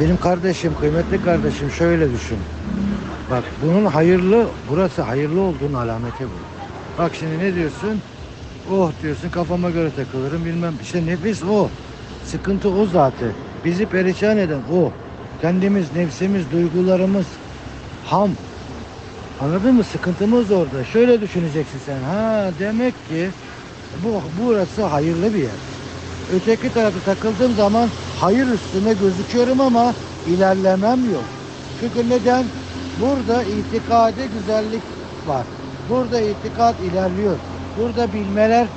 Benim kardeşim, kıymetli kardeşim şöyle düşün. Bak bunun hayırlı, burası hayırlı olduğunun alameti bu. Bak şimdi ne diyorsun? Oh diyorsun kafama göre takılırım bilmem. İşte nefis o. Sıkıntı o zaten. Bizi perişan eden o. Kendimiz, nefsimiz, duygularımız ham. Anladın mı? Sıkıntımız orada. Şöyle düşüneceksin sen. Ha demek ki bu burası hayırlı bir yer. Öteki tarafta takıldığım zaman hayır üstüne gözüküyorum ama ilerlemem yok. Çünkü neden? Burada itikadi güzellik var. Burada itikat ilerliyor. Burada bilmeler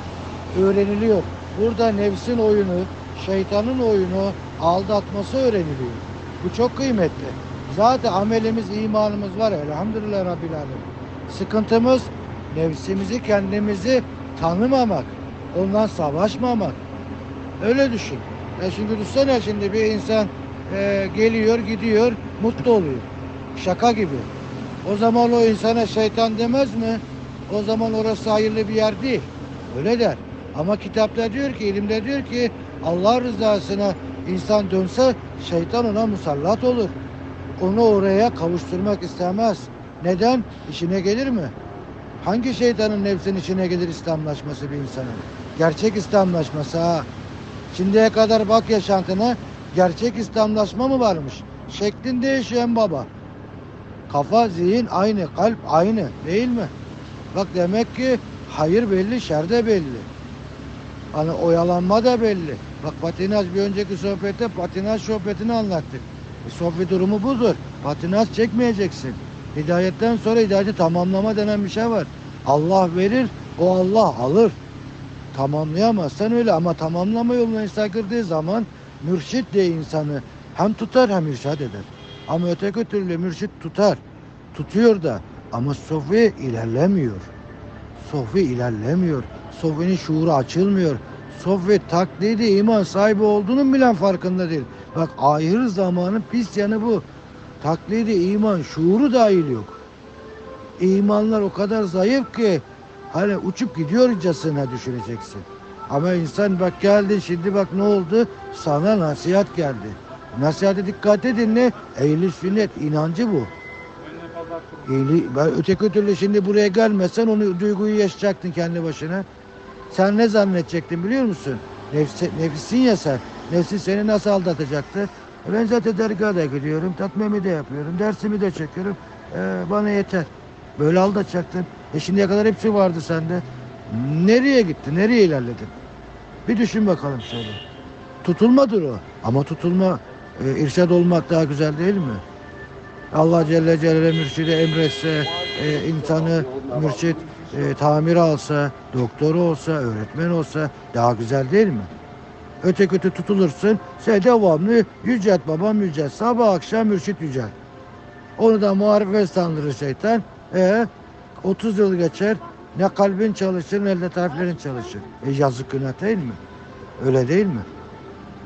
öğreniliyor. Burada nefsin oyunu, şeytanın oyunu, aldatması öğreniliyor. Bu çok kıymetli. Zaten amelimiz, imanımız var. Elhamdülillah Rabbil Alemin. Sıkıntımız nefsimizi, kendimizi tanımamak. Ondan savaşmamak. Öyle düşün. Ya şimdi düşünsene şimdi bir insan e, geliyor gidiyor mutlu oluyor. Şaka gibi. O zaman o insana şeytan demez mi? O zaman orası hayırlı bir yer değil. Öyle der. Ama kitapta diyor ki, ilimde diyor ki Allah rızasına insan dönse şeytan ona musallat olur. Onu oraya kavuşturmak istemez. Neden? İşine gelir mi? Hangi şeytanın nefsinin içine gelir İslamlaşması bir insanın? Gerçek İslamlaşması ha. Şimdiye kadar bak yaşantına gerçek İslamlaşma mı varmış? Şeklin değişiyor baba. Kafa, zihin aynı, kalp aynı değil mi? Bak demek ki hayır belli, şer de belli. Hani oyalanma da belli. Bak patinaj bir önceki sohbette patinaj sohbetini anlattık. E, sohbet durumu budur. Patinaj çekmeyeceksin. Hidayetten sonra hidayeti tamamlama denen bir şey var. Allah verir, o Allah alır. Tamamlayamazsan öyle ama tamamlama yoluna insan zaman mürşit de insanı hem tutar hem irşad eder. Ama öteki türlü mürşit tutar. Tutuyor da ama sofi ilerlemiyor. Sofi ilerlemiyor. Sofinin şuuru açılmıyor. Sofi taklidi iman sahibi olduğunun bile farkında değil. Bak ahir zamanın pis yanı bu. Taklidi iman şuuru dahil yok. İmanlar o kadar zayıf ki hani uçup gidiyorcasına düşüneceksin. Ama insan bak geldi şimdi bak ne oldu? Sana nasihat geldi. Nasihate dikkat edin ne? Ehl-i sünnet inancı bu. İyili, ben öteki türlü şimdi buraya gelmesen onu duyguyu yaşayacaktın kendi başına. Sen ne zannedecektin biliyor musun? Nefsi, nefsin ya sen. Nefsin seni nasıl aldatacaktı? E Ben zaten dergaha gidiyorum, tatmimi de yapıyorum, dersimi de çekiyorum. E, bana yeter. Böyle aldatacaktın. E şimdiye kadar hepsi vardı sende. Nereye gitti, nereye ilerledin? Bir düşün bakalım şöyle. Tutulmadır o. Ama tutulma, e, irşad olmak daha güzel değil mi? Allah Celle Celaluhu mürşide emretse, e, insanı mürşit e, tamir alsa, doktor olsa, öğretmen olsa daha güzel değil mi? Öte kötü tutulursun, sen devamlı yücelt babam yücelt, sabah akşam mürşit yücelt. Onu da muharefet sandırır şeytan. E, 30 yıl geçer, ne kalbin çalışır ne letaiflerin çalışır. E yazık günah değil mi? Öyle değil mi?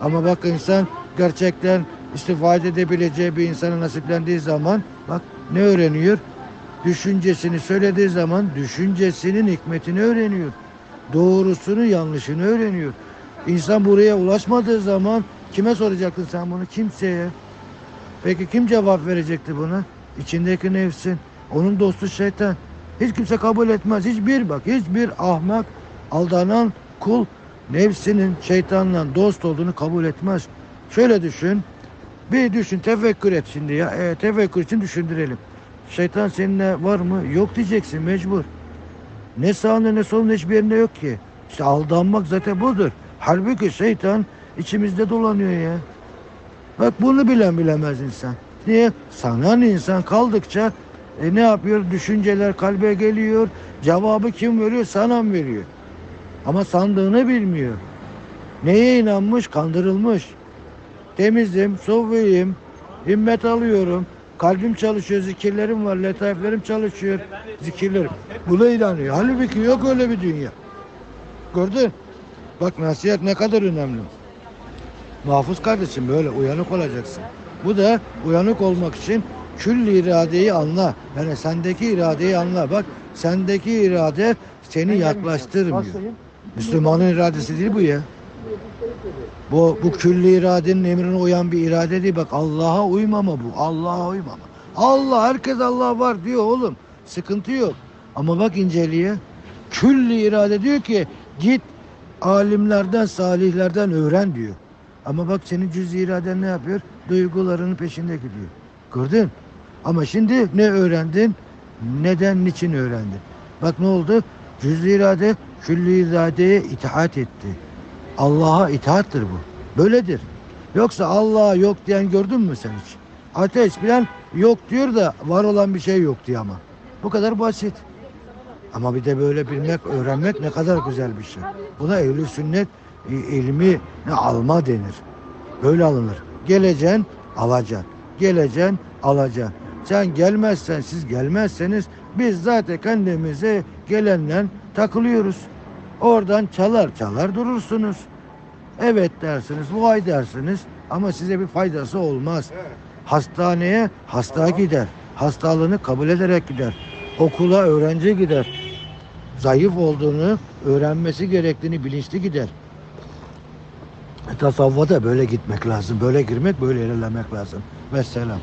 Ama bak insan gerçekten istifade edebileceği bir insana nasiplendiği zaman bak ne öğreniyor? Düşüncesini söylediği zaman düşüncesinin hikmetini öğreniyor. Doğrusunu yanlışını öğreniyor. İnsan buraya ulaşmadığı zaman kime soracaktın sen bunu? Kimseye. Peki kim cevap verecekti buna? İçindeki nefsin. Onun dostu şeytan. Hiç kimse kabul etmez. Hiçbir bak hiçbir ahmak aldanan kul nefsinin şeytanla dost olduğunu kabul etmez. Şöyle düşün. Bir düşün tefekkür et şimdi ya. E, tefekkür için düşündürelim. Şeytan seninle var mı? Yok diyeceksin mecbur. Ne sağında ne solunda hiçbir yerinde yok ki. İşte aldanmak zaten budur. Halbuki şeytan içimizde dolanıyor ya. Bak bunu bilen bilemez insan. Niye? Sanan insan kaldıkça e, ne yapıyor? Düşünceler kalbe geliyor. Cevabı kim veriyor? Sanan veriyor. Ama sandığını bilmiyor. Neye inanmış? Kandırılmış. Temizim, sofiyim, himmet alıyorum. Kalbim çalışıyor, zikirlerim var, letaiflerim çalışıyor, zikirlerim. Buna inanıyor. Halbuki yok öyle bir dünya. Gördün? Bak nasihat ne kadar önemli. Mahfuz kardeşim böyle uyanık olacaksın. Bu da uyanık olmak için külli iradeyi anla. Yani sendeki iradeyi anla. Bak sendeki irade seni yaklaştırmıyor. Müslümanın iradesi değil bu ya. Bu, bu külli iradenin emrine uyan bir irade değil. Bak Allah'a uymama bu. Allah'a uymama. Allah herkes Allah var diyor oğlum. Sıkıntı yok. Ama bak inceliğe. Külli irade diyor ki git alimlerden, salihlerden öğren diyor. Ama bak senin cüz iraden ne yapıyor? Duygularının peşinde gidiyor. Gördün? Ama şimdi ne öğrendin? Neden, niçin öğrendin? Bak ne oldu? Cüz irade külli iradeye itaat etti. Allah'a itaattır bu. Böyledir. Yoksa Allah'a yok diyen gördün mü sen hiç? Ateist bilen yok diyor da var olan bir şey yok diyor ama. Bu kadar basit. Ama bir de böyle bilmek, öğrenmek ne kadar güzel bir şey. Buna ehl sünnet e, ilmi alma denir. Böyle alınır. Geleceksin, alacaksın. Geleceksin, alacaksın. Sen gelmezsen, siz gelmezseniz biz zaten kendimize gelenle takılıyoruz. Oradan çalar çalar durursunuz. Evet dersiniz, vay dersiniz ama size bir faydası olmaz. Hastaneye hasta gider. Hastalığını kabul ederek gider. Okula öğrenci gider. Zayıf olduğunu öğrenmesi gerektiğini bilinçli gider. Tasavvufa da böyle gitmek lazım. Böyle girmek, böyle ilerlemek lazım. Vesselam.